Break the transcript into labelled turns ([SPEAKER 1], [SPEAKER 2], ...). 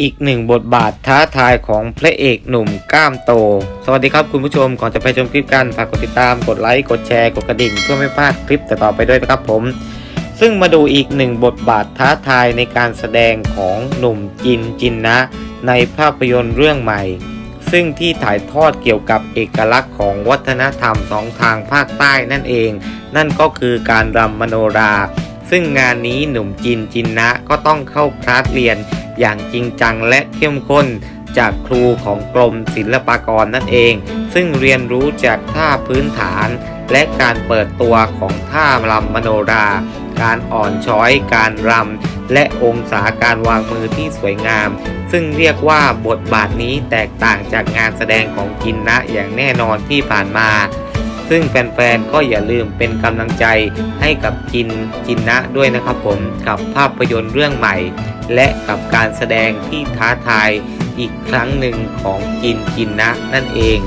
[SPEAKER 1] อีกหนึ่งบทบาทท้าทายของพระเอกหนุ่มกล้ามโต สวัสดีครับคุณผู้ชมก่อนจะไปชมคลิปกันฝากกดติดตามกดไลค์กดแชร์กดกระดิ่งเพื่อไม่พลาดคลิปต่อไปด้วยนะครับผม ซึ่งมาดูอีกหนึ่งบทบาทท้าทายในการแสดงของหนุ่มจินจินนะ ในภาพยนตร์เรื่องใหม่ ซึ่งที่ถ่ายทอดเกี่ยวกับเอกลักษณ์ของวัฒนธรรมสองทางภาคใต้นั่นเอง นั่นก็คือการรำมโนรา ซึ่งงานนี้หนุ่มจินจินนะก็ต้องเข้าคลาสเรียน อย่างจริงจังและเข้มข้นจากครูของกรมศิลปากรนั่นเอง ซึ่งเรียนรู้จากท่าพื้นฐาน และการเปิดตัวของท่ารำมโนรา การอ่อนช้อย การรำ และองศาการวางมือที่สวยงาม ซึ่งเรียกว่าบทบาทนี้แตกต่างจากงานแสดงของจินนะอย่างแน่นอนที่ผ่านมา ซึ่งแฟนๆก็อย่าลืมเป็นกำลังใจให้กับจินจินนะด้วยนะครับผมกับภาพยนตร์เรื่องใหม่ และกับการแสดงที่ท้าทายอีกครั้งหนึ่งของจินจินนะนั่นเอง